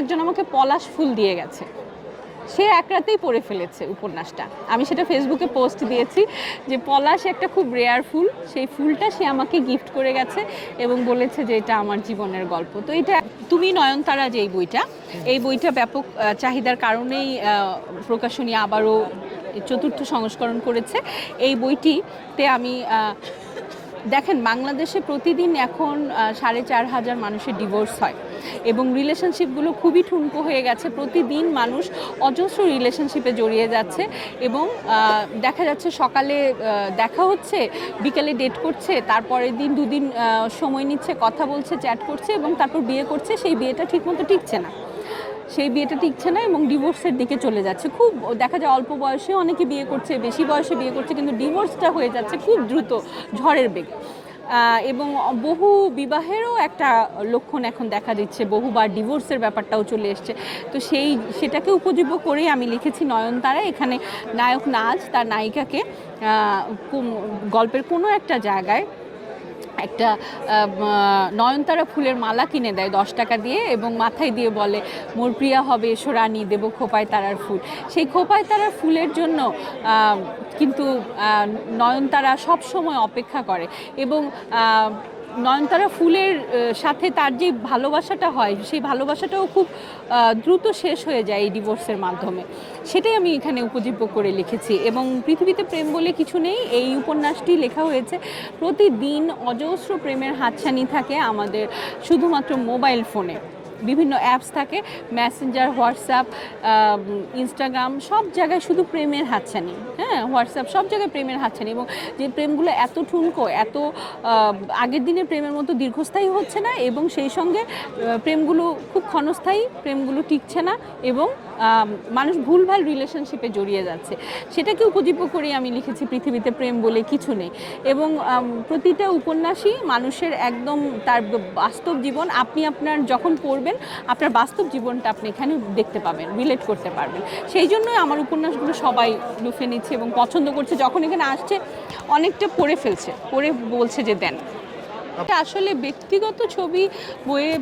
একজন আমাকে পলাশ ফুল দিয়ে গেছে। সে এক রাতেই পড়ে ফেলেছে উপন্যাসটা। আমি সেটা ফেসবুকে পোস্ট দিয়েছি যে পলাশ একটা খুব রেয়ার ফুল, সেই ফুলটা সে আমাকে গিফট করে গেছে এবং বলেছে যে এটা আমার জীবনের গল্প। তো এটা তুমি নয়নতারা যে এই বইটা এই বইটা ব্যাপক চাহিদার কারণেই প্রকাশনী আবারও চতুর্থ সংস্করণ করেছে। এই বইটিতে আমি দেখেন, বাংলাদেশে প্রতিদিন এখন সাড়ে চার হাজার মানুষের ডিভোর্স হয় এবং রিলেশনশিপগুলো খুবই ঠুনকো হয়ে গেছে। প্রতিদিন মানুষ অজস্র রিলেশনশিপে জড়িয়ে যাচ্ছে এবং দেখা যাচ্ছে সকালে দেখা হচ্ছে, বিকেলে ডেট করছে, তারপরের দিন দুদিন সময় নিচ্ছে, কথা বলছে চ্যাট করছে এবং তারপর বিয়ে করছে, সেই বিয়েটা ঠিকমতো টিকছে না। সেই বিয়েটা টিকছে না এবং ডিভোর্সের দিকে চলে যাচ্ছে। খুব দেখা যায় অল্প বয়সে অনেকে বিয়ে করছে, বেশি বয়সে বিয়ে করছে, কিন্তু ডিভোর্সটা হয়ে যাচ্ছে খুব দ্রুত, ঝড়ের বেগে। এবং বহু বিবাহেরও একটা লক্ষণ এখন দেখা দিচ্ছে, বহুবার ডিভোর্সের ব্যাপারটাও চলে এসছে। তো সেই, সেটাকে উপজীব্য করেই আমি লিখেছি নয়নতারা, এখানে নায়ক নাচ তার নায়িকাকে গল্পের কোনো একটা জায়গায় একটা নয়নতারা ফুলের মালা কিনে দেয় দশ টাকা দিয়ে এবং মাথায় দিয়ে বলে, মোর প্রিয়া হবে এসো রানী, দেব খোপায় তারার ফুল। সেই খোপায় তারার ফুলের জন্য কিন্তু নয়নতারা সব সময় অপেক্ষা করে এবং নয়নতারা ফুলের সাথে তার যে ভালোবাসাটা হয়, সেই ভালোবাসাটাও খুব দ্রুত শেষ হয়ে যায় এই ডিভোর্সের মাধ্যমে। সেটাই আমি এখানে উপজীব্য করে লিখেছি এবং পৃথিবীতে প্রেম বলে কিছু নেই। এই উপন্যাসটি লেখা হয়েছে প্রতিদিন অজস্র প্রেমের হাতছানি থাকে আমাদের শুধুমাত্র মোবাইল ফোনে। বিভিন্ন অ্যাপস থাকে মেসেঞ্জার হোয়াটসঅ্যাপ ইনস্টাগ্রাম সব জায়গায় শুধু প্রেমের হাতছানি হ্যাঁ? হোয়াটসঅ্যাপ সব জায়গায় প্রেমের হাতছানি এবং যে প্রেমগুলো এত ঠুনকো, এত আগের দিনের প্রেমের মতো দীর্ঘস্থায়ী হচ্ছে না এবং সেই সঙ্গে প্রেমগুলো খুব ক্ষণস্থায়ী, প্রেমগুলো টিকছে না এবং মানুষ ভুলভাল রিলেশনশিপে জড়িয়ে যাচ্ছে। সেটাকে উপজীব্য করেই আমি লিখেছি পৃথিবীতে প্রেম বলে কিছু নেই এবং প্রতিটা উপন্যাসই মানুষের একদম তার বাস্তব জীবন, আপনি আপনার যখন পড়বেন আপনার বাস্তব জীবনটা আপনি এখানে দেখতে পাবেন রিলেট করতে পারবেন। সেই জন্যই আমার উপন্যাসগুলো সবাই লুফে নিচ্ছে এবং পছন্দ করছে। যখন এখানে আসছে, অনেকটা পড়ে ফেলছে, পড়ে বলছে যে, দেন। আসলে ব্যক্তিগত ছবি বইয়ে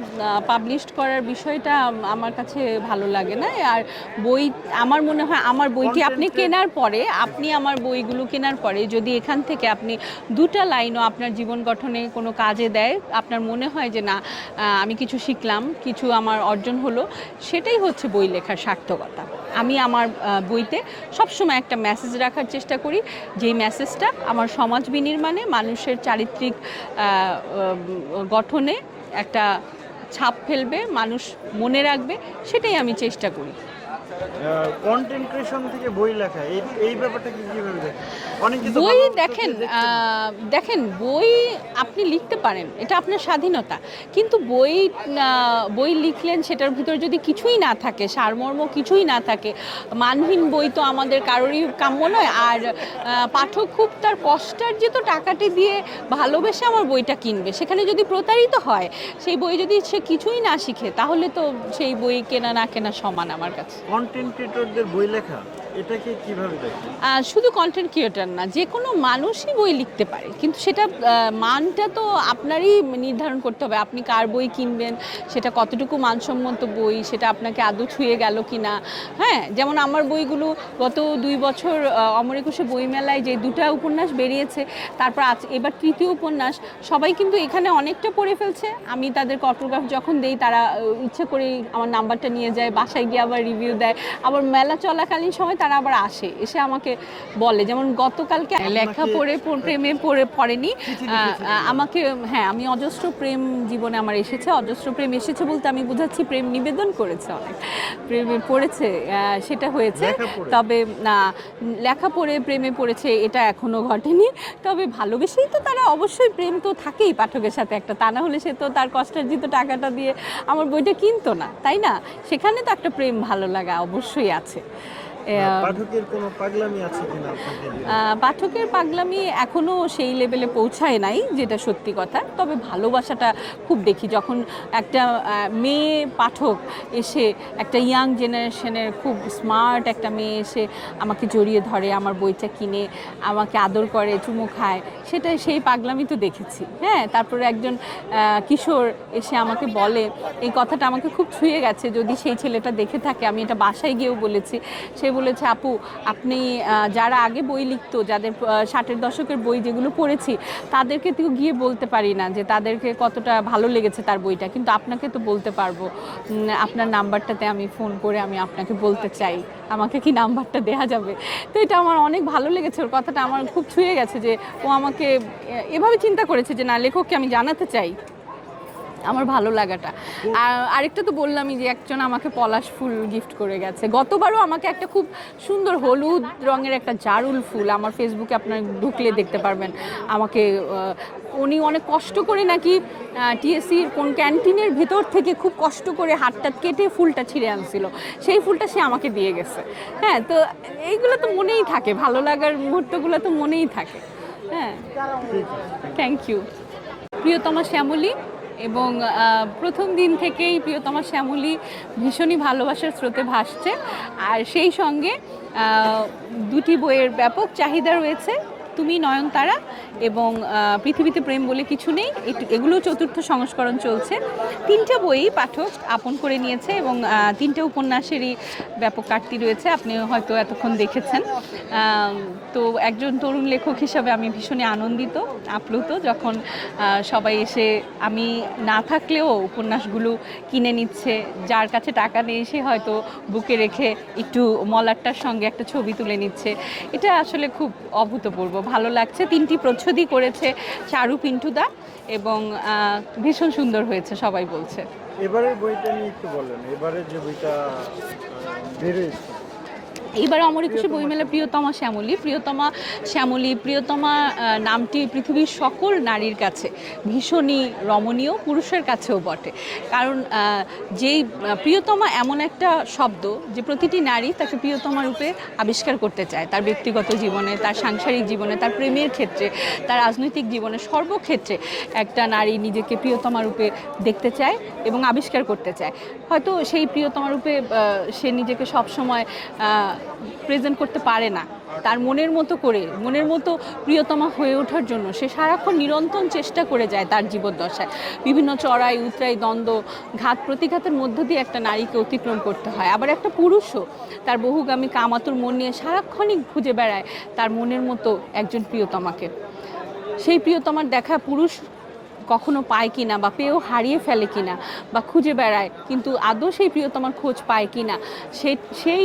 পাবলিশ করার বিষয়টা আমার কাছে ভালো লাগে না। আর বই আমার মনে হয় আমার বইটি আপনি কেনার পরে আপনি আমার বইগুলো কেনার পরে যদি এখান থেকে আপনি দুটা লাইনও আপনার জীবন গঠনে কোনো কাজে দেয় আপনার মনে হয় যে না আমি কিছু শিখলাম কিছু আমার অর্জন হলো সেটাই হচ্ছে বই লেখার সার্থকতা। আমি আমার বইতে সবসময় একটা মেসেজ রাখার চেষ্টা করি যেই মেসেজটা আমার সমাজ বিনির্মাণে মানুষের চারিত্রিক গঠনে একটা ছাপ ফেলবে মানুষ মনে রাখবে সেটাই আমি চেষ্টা করি। কন্টেন্ট ক্রিয়েশন থেকে বই লেখা এই এই ব্যাপারটা কি কীভাবে দেখেন? অনেকে তো বই দেখেন দেখেন বই আপনি লিখতে পারেন এটা আপনার স্বাধীনতা। কিন্তু বই বই লিখলেন সেটার ভিতর যদি কিছুই না থাকে সারমর্ম কিছুই না থাকে মানহীন বই তো আমাদের কারোরই কাম্য নয়। আর পাঠক খুব তার কষ্টার্জিত টাকাটি দিয়ে ভালোবেসে আমার বইটা কিনবে। সেখানে যদি প্রতারিত হয় সেই বই যদি সে কিছুই না শিখে তাহলে তো সেই বই কেনা না কেনা সমান আমার কাছে। কন্টেন্ট ক্রিয়েটরদের বই লেখা। এটাকে কীভাবে দেখেন? শুধু কন্টেন্ট ক্রিয়েটার না, যে কোনো মানুষই বই লিখতে পারে। কিন্তু সেটা মানটা তো আপনারই নির্ধারণ করতে হবে, আপনি কার বই কিনবেন, সেটা কতটুকু মানসম্মত বই, সেটা আপনাকে আদৌ ছুঁয়ে গেল কি না হ্যাঁ যেমন আমার বইগুলো গত দুই বছর অমর একুশে বইমেলায় যে দুটা উপন্যাস বেরিয়েছে, তারপর আজ এবার তৃতীয় উপন্যাস, সবাই কিন্তু এখানে অনেকটা পড়ে ফেলছে। আমি তাদের অটোগ্রাফ যখন দেই, তারা ইচ্ছে করে আমার নাম্বারটা নিয়ে যায়, বাসায় গিয়ে আবার রিভিউ দেয়। আবার মেলা চলাকালীন সময় তারা আবার আসে এসে আমাকে বলে। যেমন গতকালকে লেখা পড়ে প্রেমে পড়ে পড়েনি। আমাকে হ্যাঁ আমি অজস্র প্রেম জীবনে আমার এসেছে অজস্র প্রেম এসেছে বলতে আমি বুঝাচ্ছি প্রেম নিবেদন করেছে অনেক। প্রেমে পড়েছে সেটা হয়েছে। তবে না লেখা পড়ে প্রেমে পড়েছে এটা এখনও ঘটেনি। তবে ভালোবেসেই তো তারা অবশ্যই প্রেম তো থাকেই পাঠকের সাথে একটা। তা না হলে সে তো তার কষ্টার্জিত টাকাটা দিয়ে আমার বইটা কিনতো না তাই না? সেখানে তো একটা প্রেম ভালো লাগা অবশ্যই আছে। পাঠকের কোনো পাগলামি আছে কিনা পাঠকের পাগলামি এখনও সেই লেভেলে পৌঁছায় নাই যেটা সত্যি কথা। তবে ভালোবাসাটা খুব দেখি যখন একটা মেয়ে পাঠক এসে একটা ইয়াং জেনারেশনের খুব স্মার্ট একটা মেয়ে এসে আমাকে জড়িয়ে ধরে আমার বইটা কিনে আমাকে আদর করে চুমো খায় সেটা সেই পাগলামি তো দেখেছি। হ্যাঁ তারপরে একজন কিশোর এসে আমাকে বলে এই কথাটা আমাকে খুব ছুঁয়ে গেছে যদি সেই ছেলেটা দেখে থাকে আমি এটা বাসায় গিয়েও বলেছি সে বলেছে, আপু, আপনি যারা আগে বই লিখতো, যাদের ষাটের দশকের বই যেগুলো পড়েছি, তাদেরকে তো গিয়ে বলতে পারি না যে তাদেরকে কতটা ভালো লেগেছে তার বইটা। কিন্তু আপনাকে তো বলতে পারব। আপনার নাম্বারটাতে আমি ফোন করে আমি আপনাকে বলতে চাই। আমাকে কি নাম্বারটা দেয়া যাবে? তো এটা আমার অনেক ভালো লেগেছে। ওর কথাটা আমার খুব ছুঁয়ে গেছে যে ও আমাকে এভাবে চিন্তা করেছে যে না, লেখককে আমি জানাতে চাই। আমার ভালো লাগাটা। আর আরেকটা তো বললামই যে একজন আমাকে পলাশ ফুল গিফট করে গেছে। গতবারও আমাকে একটা খুব সুন্দর হলুদ রঙের একটা জারুল ফুল আমার ফেসবুকে আপনার ঢুকলে দেখতে পারবেন। আমাকে উনি অনেক কষ্ট করে নাকি টিএসসির কোন ক্যান্টিনের ভিতর থেকে খুব কষ্ট করে হাতটা কেটে ফুলটা ছিঁড়ে আনছিল। সেই ফুলটা সে আমাকে দিয়ে গেছে। হ্যাঁ তো এইগুলো তো মনেই থাকে। ভালো লাগার মুহূর্তগুলো তো মনেই থাকে। হ্যাঁ। থ্যাংক ইউ প্রিয়তমা শ্যামলী এবং প্রথম দিন থেকেই প্রিয়তমা শ্যামলী ভীষণই ভালোবাসার স্রোতে ভাসছে। আর সেই সঙ্গে দুটি বইয়ের ব্যাপক চাহিদা রয়েছে। তুমি নয়নতারা এবং পৃথিবীতে প্রেম বলে কিছু নেই এগুলো চতুর্থ সংস্করণ চলছে। তিনটা বই পাঠক আপন করে নিয়েছে এবং তিনটে উপন্যাসেরই ব্যাপক কাটতি রয়েছে, আপনি হয়তো এতক্ষণ দেখেছেন। তো একজন তরুণ লেখক হিসাবে আমি ভীষণই আনন্দিত, আপ্লুত যখন সবাই এসে আমি না থাকলেও উপন্যাসগুলো কিনে নিচ্ছে, যার কাছে টাকা নেই সে হয়তো বুকে রেখে একটু মলারটার সঙ্গে একটা ছবি তুলে নিচ্ছে। এটা আসলে খুব অভূতপূর্ব। ভালো লাগছে। তিনটি প্রচ্ছদই করেছে চারু পিন্টুদা এবং ভীষণ সুন্দর হয়েছে, সবাই বলছে। এবারের বইটা নিয়ে একটু বলেন। এবারে যে বইটা বেরিয়েছে। এইবার অমর একুশে বইমেলা প্রিয়তমা শ্যামলী। প্রিয়তমা শ্যামলী, প্রিয়তমা নামটি পৃথিবীর সকল নারীর কাছে ভীষণই রমণীয়, পুরুষের কাছেও বটে। কারণ যেই প্রিয়তমা এমন একটা শব্দ যে প্রতিটি নারী তাকে প্রিয়তমা রূপে আবিষ্কার করতে চায়। তার ব্যক্তিগত জীবনে, তার সাংসারিক জীবনে, তার প্রেমের ক্ষেত্রে, তার রাজনৈতিক জীবনে সর্বক্ষেত্রে একটা নারী নিজেকে প্রিয়তমা রূপে দেখতে চায় এবং আবিষ্কার করতে চায়। হয়তো সেই প্রিয়তমা রূপে সে নিজেকে সবসময় প্রেজেন্ট করতে পারে না। তার মনের মতো করে, মনের মতো প্রিয়তমা হয়ে ওঠার জন্য সে সারাক্ষণ নিরন্তর চেষ্টা করে যায় তার জীবদ্দশায়। বিভিন্ন চড়াই, উতরাই, দ্বন্দ্ব, ঘাত, প্রতিঘাতের মধ্য দিয়ে একটা নারীকে অতিক্রম করতে হয়। আবার একটা পুরুষও তার বহুগামী কামাতুর মন নিয়ে সারাক্ষণই খুঁজে বেড়ায় তার মনের মতো একজন প্রিয়তমাকে। সেই প্রিয়তমার দেখা পুরুষ কখনো পায় কিনা বা পেয়েও হারিয়ে ফেলে কিনা বা খুঁজে বেড়ায়, কিন্তু আদৌ সেই প্রিয়তমার খোঁজ পায় কিনা সেই সেই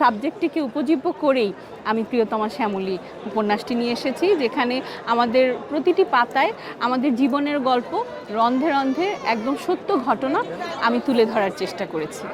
সাবজেক্টটিকে উপজীব্য করেই আমি প্রিয়তমা শ্যামলী উপন্যাসটি নিয়ে এসেছি, যেখানে আমাদের প্রতিটি পাতায় আমাদের জীবনের গল্প রন্ধে রন্ধে একদম সত্য ঘটনা আমি তুলে ধরার চেষ্টা করেছি।